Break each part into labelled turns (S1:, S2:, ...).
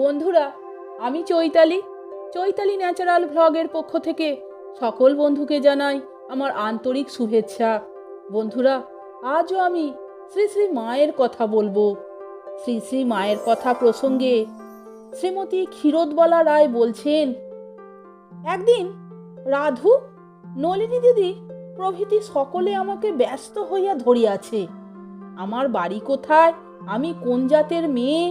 S1: বন্ধুরা, আমি চৈতালি। চৈতালি ন্যাচারাল ভ্লগের পক্ষ থেকে সকল বন্ধুকে জানাই আমার আন্তরিক শুভেচ্ছা। বন্ধুরা, আজও আমি শ্রী শ্রী মায়ের কথা বলব। শ্রী শ্রী মায়ের কথা প্রসঙ্গে শ্রীমতী ক্ষীরোদবালা রায় বলছেন, একদিন রাধু, নলিনী দিদি প্রভৃতি সকলে আমাকে ব্যস্ত হইয়া ধরিয়াছে। আমার বাড়ি কোথায়, আমি কোন জাতের মেয়ে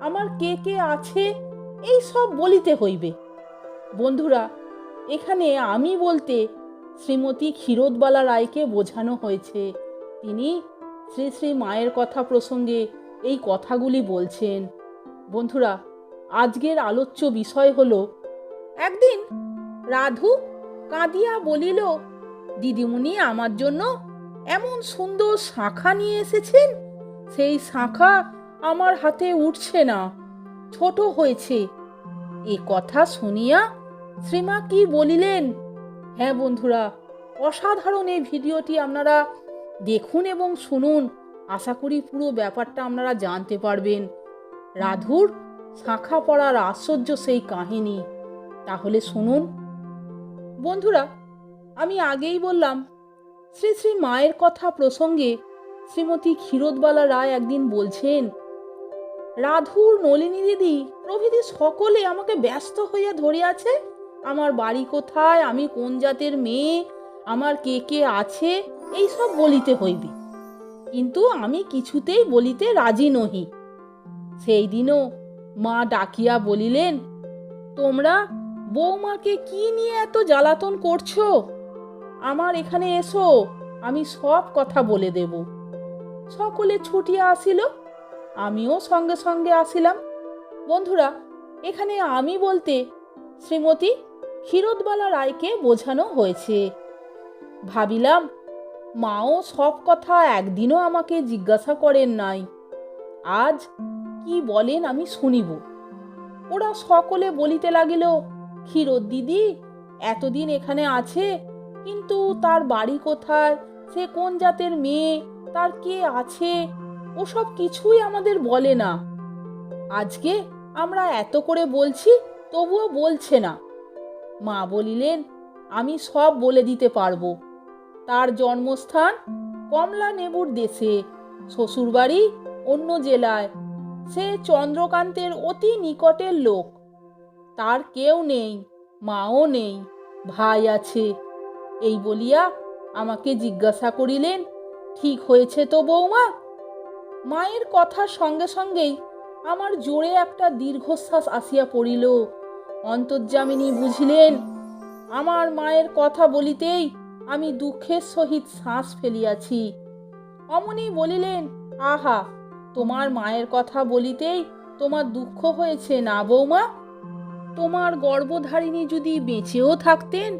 S1: আমার কে কে আছে, এই সব বলিতে হইবে। বন্ধুরা, এখানে আমি বলতে শ্রীমতী ক্ষীরোদবালা রায়কে বোঝানো হয়েছে। তিনি শ্রী শ্রী মায়ের কথা প্রসঙ্গে এই কথাগুলি বলছেন। বন্ধুরা, আজকের আলোচ্য বিষয় হলো, একদিন রাধু কাঁদিয়া বলিল, দিদিমণি আমার জন্য এমন সুন্দর শাঁখা নিয়ে এসেছেন। সেই শাঁখা আমার হাতে উঠছে না। ছোট হয়েছে। এ কথা শুনিয়া শ্রীমা কি বলিলেন? হ্যাঁ বন্ধুরা, অসাধারণ এই ভিডিওটি আপনারা দেখুন এবং শুনুন। আশা করি পুরো ব্যাপারটা আপনারা জানতে পারবেন। রাধুর শাঁখা পড়ার আশ্চর্য সেই কাহিনী। তাহলে শুনুন। বন্ধুরা, আমি আগেই বললাম, শ্রী শ্রী মায়ের কথা প্রসঙ্গে শ্রীমতী ক্ষীরোদবালা রায় একদিন বলছেন রাধুর নলিনী দিদি, প্রভৃতি সকলে আমাকে ব্যস্ত হইয়া ধরিয়াছে। আমার বাড়ি কোথায়? আমি কোন জাতের মেয়ে? আমার কে কে আছে? এই সব বলিতে হইবে। কিন্তু আমি কিছুতেই বলিতে রাজি নহি। সেই দিনও মা ডাকিয়া বলিলেন, তোমরা বৌমাকে কি নিয়ে এত জ্বালাতন করছ? আমার এখানে এসো, আমি সব কথা বলে দেব। সকলে ছুটিয়া আসিল। আমিও সঙ্গে সঙ্গে আসিলাম। বন্ধুরা, এখানে আমি বলতে শ্রীমতী ক্ষীরোদবালা রায়কে বোঝানো হয়েছে। ভাবিলাম, মাও সব কথা একদিনও আমাকে জিজ্ঞাসা করেন নাই। আজ কি বলেন আমি শুনিব। ওরা সকলে বলিতে লাগিল, ক্ষীরোদ দিদি এতদিন এখানে আছে, কিন্তু তার বাড়ি কোথায়? সে কোন জাতের মেয়ে? তার কে আছে? ওসব কিছুই আমাদের বলে না। আজকে আমরা এত করে বলছি, তবুও বলছে না। মা বলিলেন, আমি সব বলে দিতে পারব। তার জন্মস্থান কমলা নেবুর দেশে, শ্বশুরবাড়ি অন্য জেলায়। সে চন্দ্রকান্তের অতি নিকটের লোক। তার কেউ নেই, মাও নেই, ভাই আছে। এই বলিয়া আমাকে জিজ্ঞাসা করিলেন, ঠিক হয়েছে তো বৌমা? মায়ের কথার সঙ্গে সঙ্গেই আমার জোরে একটা দীর্ঘশ্বাস আসিয়া পড়িল। অন্তর্যামিনী বুঝিলেন, আমার মায়ের কথা বলিতেই আমি দুঃখের সহিত শ্বাস ফেলিয়াছি। অমনি বলিলেন, আহা, তোমার মায়ের কথা বলিতেই তোমার দুঃখ হয়েছে না বৌমা? তোমার গর্ভধারিণী যদি বেঁচেও থাকতেন,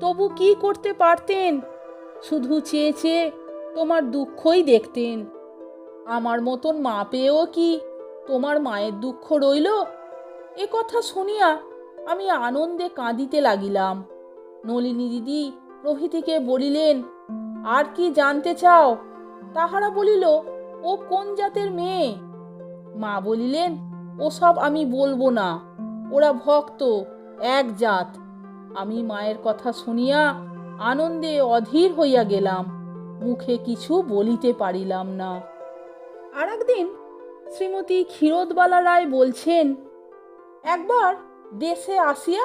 S1: তবু কি করতে পারতেন? শুধু চেয়ে চেয়ে তোমার দুঃখই দেখতেন। আমার মতন মা পেয়েও কি তোমার মায়ের দুঃখ রইল? এ কথা শুনিয়া আমি আনন্দে কাঁদিতে লাগিলাম। নলিনী দিদি প্রভৃতিকে বলিলেন, আর কি জানতে চাও? তাহারা বলিল, ও কোন জাতের মেয়ে? মা বলিলেন, ওসব আমি বলব না। ওরা ভক্ত, এক জাত। আমি মায়ের কথা শুনিয়া আনন্দে অধীর হইয়া গেলাম। মুখে কিছু বলিতে পারিলাম না। আর একদিন শ্রীমতী ক্ষীরোদবালা রায় বলছেন, একবার দেশে আসিয়া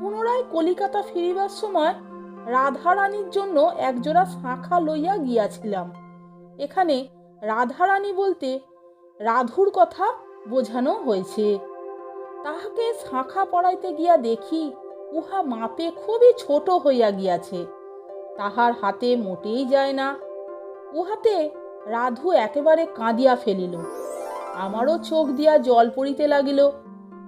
S1: পুনরায় কলিকাতা ফিরিবার সময় রাধারানীর জন্য একজোড়া শাঁখা লইয়া গিয়াছিলাম। এখানে রাধারানী বলতে রাধুর কথা বোঝানো হয়েছে। তাহাকে শাঁখা পড়াইতে গিয়া দেখি উহা মাপে খুবই ছোট হইয়া গিয়াছে। তাহার হাতে মোটেই যায় না। উহাতে রাধু একেবারে কাঁদিয়া ফেলিল। আমারও চোখ দিয়া জল পড়িতে লাগিল।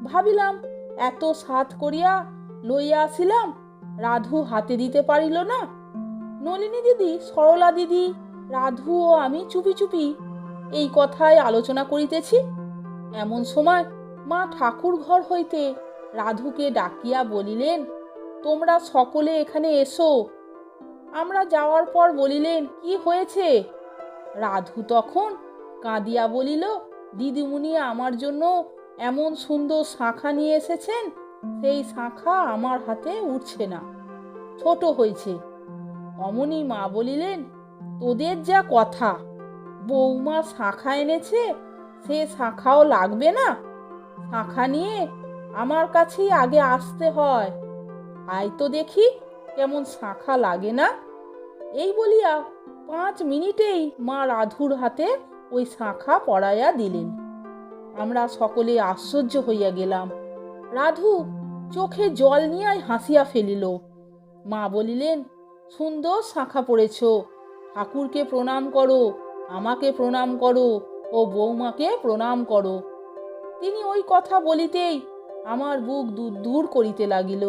S1: ভাবিলাম, এত সাত করিয়া লইয়া আসিলাম? রাধু হাতে দিতে পারিল না? নলিনী দিদি, সরলা দিদি, রাধু ও আমি চুপি চুপি এই কথায় আলোচনা করিতেছি। এমন সময় মা ঠাকুর ঘর হইতে রাধুকে ডাকিয়া বলিলেন, তোমরা সকলে এখানে এসো। আমরা যাওয়ার পর বলিলেন, কি হয়েছে? রাধু তখন কাঁদিয়া বলিল, দিদিমণি আমার জন্য এমন সুন্দর শাঁখা নিয়ে এসেছেন, সেই শাঁখা আমার হাতে উঠছে না। ছোট হয়েছে। অমনি মা বলিলেন, তোদের যা কথা বৌমা শাঁখা এনেছে, সে শাঁখাও লাগবে না। শাঁখা নিয়ে আমার কাছেই আগে আসতে হয়। আয় তো দেখি কেমন শাঁখা লাগে না? এই বলিয়া পাঁচ মিনিটেই মা রাধুর হাতে ওই শাঁখা পড়াইয়া দিলেন। আমরা সকলে আশ্চর্য হইয়া গেলাম। রাধু চোখে জল নিয়ে হাসিয়া ফেলিল। মা বলিলেন, সুন্দর শাঁখা পড়েছ। ঠাকুরকে প্রণাম করো, আমাকে প্রণাম করো ও বৌমাকে প্রণাম করো। তিনি ওই কথা বলিতেই আমার বুক দূর দূর করিতে লাগিল।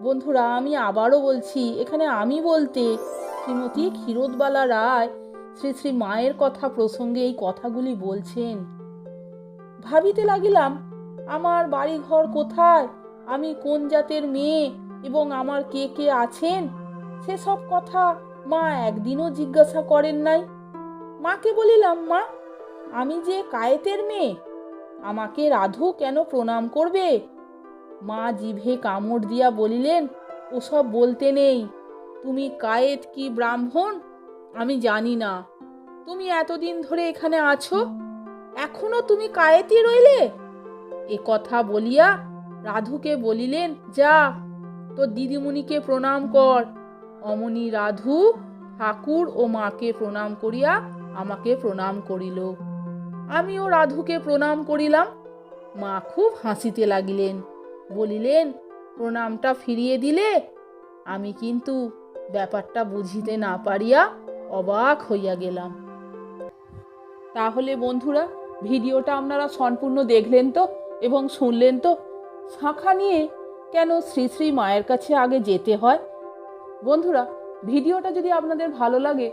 S1: বন্ধুরা, আমি আবারও বলছি, এখানে আমি বলতে শ্রীমতী ক্ষীরোদবালা রায় শ্রী শ্রী মায়ের কথা প্রসঙ্গে এই কথাগুলি বলছেন। ভাবিতে লাগিলাম, আমার বাড়ি ঘর কোথায়? আমি কোন জাতের মেয়ে এবং আমার কে কে আছেন? সেসব কথা মা একদিনও জিজ্ঞাসা করেন নাই। মাকে বলিলাম, মা, আমি যে কায়েতের মেয়ে, আমাকে রাধু কেন প্রণাম করবে? মা জিভে কামড় দিয়া বলিলেন, ওসব বলতে নেই। তুমি কায়েত কি ব্রাহ্মণ? আমি জানি না। তুমি এতদিন ধরে এখানে আছো, এখনও তুমি কায়েতই রইলে? এ কথা বলিয়া রাধুকে বলিলেন, যা, তোর দিদিমণিকে প্রণাম কর। অমনি রাধু ঠাকুর ও মাকে প্রণাম করিয়া আমাকে প্রণাম করিল। আমিও রাধুকে প্রণাম করিলাম। মা খুব হাসিতে লাগিলেন। বলিলেন, প্রণামটা ফিরিয়ে দিলে? আমি কিন্তু ব্যাপারটা বুঝিতে না পারিয়া অবাক হইয়া গেলাম। তাহলে বন্ধুরা, ভিডিওটা আপনারা সম্পূর্ণ দেখলেন তো এবং শুনলেন তো? শাঁখা নিয়ে কেন শ্রী শ্রী মায়ের কাছে আগে যেতে হয়? বন্ধুরা, ভিডিওটা যদি আপনাদের ভালো লাগে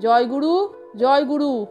S1: জয় গুরু জয় গুরু।